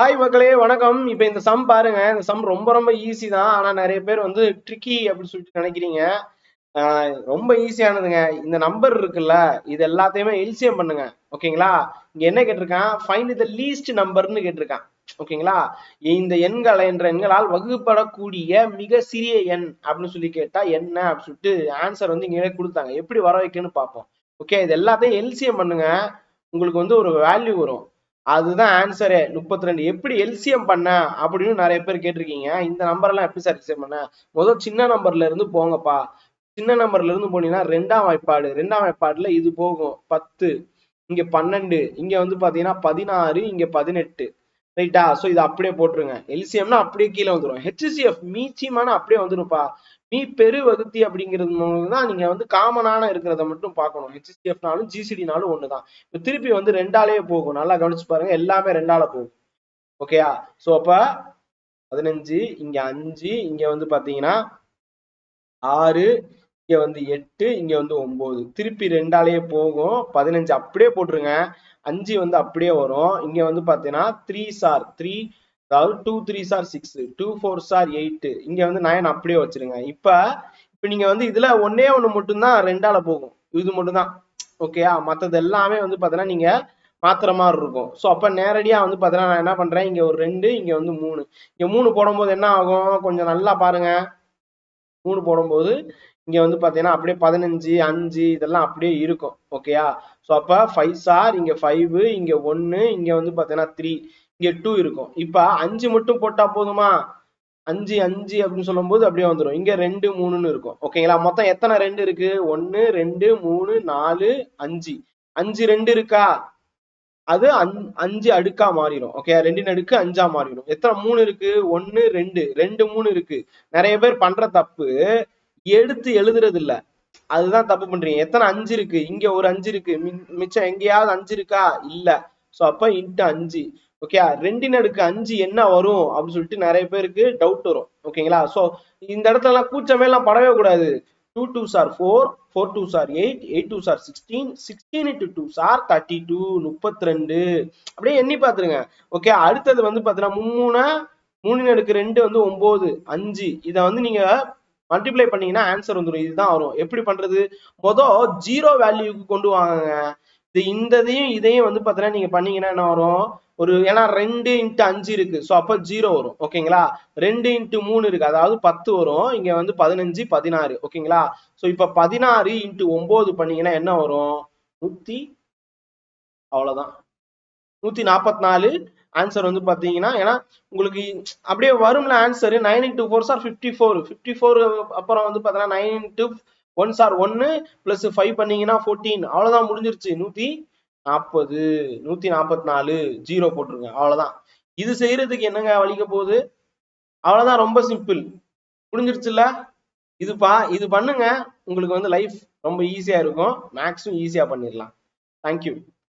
Hi மக்களே வணக்கம். இப்போ இந்த சம் பாருங்க. இந்த சம் ரொம்ப ரொம்ப ஈஸி தான். ஆனா நிறைய பேர் வந்து ட்ரிக்கி அப்படின்னு சொல்லிட்டு நினைக்கிறீங்க. ரொம்ப ஈஸியானதுங்க இந்த நம்பர் இருக்குல்ல இது எல்லாத்தையுமே எல்சியம் பண்ணுங்க. ஓகேங்களா இங்க என்ன கேட்டிருக்கான்? ஃபைண்ட் த லீஸ்ட் நம்பர்னு கேட்டிருக்கான். ஓகேங்களா இந்த எண்கள் என்ற எண்களால் வகுப்படக்கூடிய மிக சிறிய எண் அப்படின்னு சொல்லி கேட்டா என்ன அப்படின்னு சொல்லிட்டு ஆன்சர் வந்து இங்கே கொடுத்தாங்க. எப்படி வர வைக்கணும்னு பார்ப்போம். ஓகே இது எல்லாத்தையும் எல்சியம் பண்ணுங்க. உங்களுக்கு வந்து ஒரு வேல்யூ வரும். அதுதான் ஆன்சரே முப்பத்தி ரெண்டு எப்படி எல்சிஎம் பண்ண அப்படின்னு நிறைய பேர் கேட்டிருக்கீங்க. இந்த நம்பர் எல்லாம் எப்படி சார் எல்சிஎம் பண்ண? முதல் சின்ன நம்பர்ல இருந்து போங்கப்பா. சின்ன நம்பர்ல இருந்து போனீங்கன்னா ரெண்டாம் வாய்ப்பாடு. ரெண்டாம் வாய்ப்பாடுல இது போகும். பத்து இங்க பன்னெண்டு இங்க வந்து பாத்தீங்கன்னா பதினாறு இங்க பதினெட்டு. ரைட்டா சோ இது அப்படியே போட்டுருங்க. எல்சிஎம்னா அப்படியே கீழே வந்துடும் ஹெச்சிசிஎஃப் மீச்சியமான அப்படியே வந்துடும்ப்பா நீ பெரு வகுத்தி அப்படிங்கிறது மூலம் தான் நீங்க வந்து காமனான இருக்கிறத மட்டும் பார்க்கணும். ஹெச்சிசிஎஃப்னாலும் ஜிசிடினாலும் ஒண்ணுதான். இப்போ திருப்பி வந்து ரெண்டாலே போகும். நல்லா கவனிச்சு பாருங்க. எல்லாமே ரெண்டால போகும். ஓகேயா சோ அப்ப பதினஞ்சு இங்க அஞ்சு இங்க வந்து பாத்தீங்கன்னா ஆறு இங்க வந்து எட்டு இங்க வந்து ஒன்பது. திருப்பி ரெண்டாலேயே போகும். பதினஞ்சு அப்படியே போட்டுருங்க. அஞ்சு வந்து அப்படியே வரும். இங்க வந்து பாத்தீங்கன்னா த்ரீ சார் த்ரீ அதாவது two three sir six two four sir eight இங்க வந்து நைன் அப்படியே வச்சிருங்க. இப்ப இப்ப நீங்க வந்து இதுல ஒன்னே ஒண்ணு மட்டும்தான் ரெண்டால போகும். இது மட்டும்தான். ஓகேயா மற்றது எல்லாமே வந்து பாத்தீங்கன்னா நீங்க மாத்துற மாதிரி இருக்கும். ஸோ அப்போ நேரடியாக வந்து பார்த்தீங்கன்னா நான் என்ன பண்ணுறேன் இங்கே ஒரு ரெண்டு இங்கே வந்து மூணு. இங்கே மூணு போடும்போது என்ன ஆகும்? கொஞ்சம் நல்லா பாருங்க. மூணு போடும்போது இங்க வந்து பாத்தீங்கன்னா அப்படியே பதினஞ்சு அஞ்சு இதெல்லாம் அப்படியே இருக்கும். ஓகேயா ஸோ அப்ப ஃபைவ் சார் இங்க ஃபைவ் இங்க ஒன்னு இங்க வந்து பாத்தீங்கன்னா த்ரீ இங்க டூ இருக்கும். இப்ப அஞ்சு மட்டும் போட்டா போதுமா? அஞ்சு அஞ்சு அப்படின்னு சொல்லும்போது அப்படியே வந்துடும் இங்க ரெண்டு மூணுன்னு இருக்கும். ஓகேங்களா மொத்தம் எத்தனை ரெண்டு இருக்கு? ஒன்னு ரெண்டு மூணு நாலு அஞ்சு. அஞ்சு ரெண்டு இருக்கா? அது அஞ்சு அடுக்கா மாறிடும். ஓகே ரெண்டின் அடுக்கு அஞ்சா மாறிடும். எத்தனை? மூணு இருக்கு? ஒன்னு ரெண்டு. ரெண்டு மூணு இருக்கு. நிறைய பேர் பண்ற தப்பு எடுத்து எழுதுறது இல்ல அதுதான் தப்பு பண்றீங்க. எத்தனை அஞ்சு இருக்கு? இங்க ஒரு அஞ்சு இருக்கு. மிச்சம் எங்கேயாவது அஞ்சு இருக்கா? இல்ல. சோ அப்ப இன்ட்டு அஞ்சு. ஓகே ரெண்டின் அடுக்கு அஞ்சு என்ன வரும்? அப்படின்னு சொல்லிட்டு நிறைய பேருக்கு டவுட் வரும். ஓகேங்களா சோ இந்த இடத்துல எல்லாம் கூச்சமே எல்லாம் படவே கூடாது. Two two sir four four two sir eight eight two sir sixteen sixteen into two sir thirty two முப்பத்தி ரெண்டு அப்படியே எண்ணி பாத்துருங்க ஓகே அடுத்தது வந்து பாத்தீங்கன்னா மும்மூணு மூணு அடுக்கு ரெண்டு வந்து ஒன்பது அஞ்சு. இதை வந்து நீங்க மல்டிப்ளை பண்ணீங்கன்னா ஆன்சர் வந்துடும் இதுதான் வரும். எப்படி பண்றது? மொதல் ஜீரோ வேல்யூக்கு கொண்டு வாங்க இது இந்ததையும் இதையும் வந்து பார்த்தீங்கன்னா நீங்க பண்ணீங்கன்னா என்ன வரும்? ஒரு ஏன்னா ரெண்டு இன்ட்டு அஞ்சு இருக்கு. ஸோ அப்போ ஜீரோ வரும். ஓகேங்களா ரெண்டு இன்ட்டு மூணு இருக்கு. அதாவது பத்து வரும். இங்க வந்து பதினஞ்சு பதினாறு. ஓகேங்களா ஸோ இப்போ பதினாறு இன்ட்டு ஒன்பது பண்ணீங்கன்னா என்ன வரும்? நூத்தி அவ்வளோதான் நூத்தி நாற்பத்தி நாலு ஆன்சர் வந்து பாத்தீங்கன்னா ஏன்னா உங்களுக்கு அப்படியே வரும்ல answer nine into four sir fifty four fifty four அப்புறம் வந்து பாத்தீங்கன்னா நைன் இன்டூ ஒன் சார் ஒன்னு பிளஸ் ஃபைவ் பண்ணீங்கன்னா ஃபோர்டீன் அவ்வளவுதான் முடிஞ்சிருச்சு. நூத்தி நாற்பது நூத்தி நாற்பத்தி நாலு ஜீரோ போட்டுருங்க. அவ்வளவுதான். இது செய்யறதுக்கு என்னங்க வலிக்க போகுது? அவ்வளவுதான் ரொம்ப சிம்பிள் புரிஞ்சிருச்சுல்ல? இதுப்பா இது பண்ணுங்க. உங்களுக்கு வந்து லைஃப் ரொம்ப ஈஸியா இருக்கும். மேக்ஸும் ஈஸியா பண்ணிடலாம். தேங்க்யூ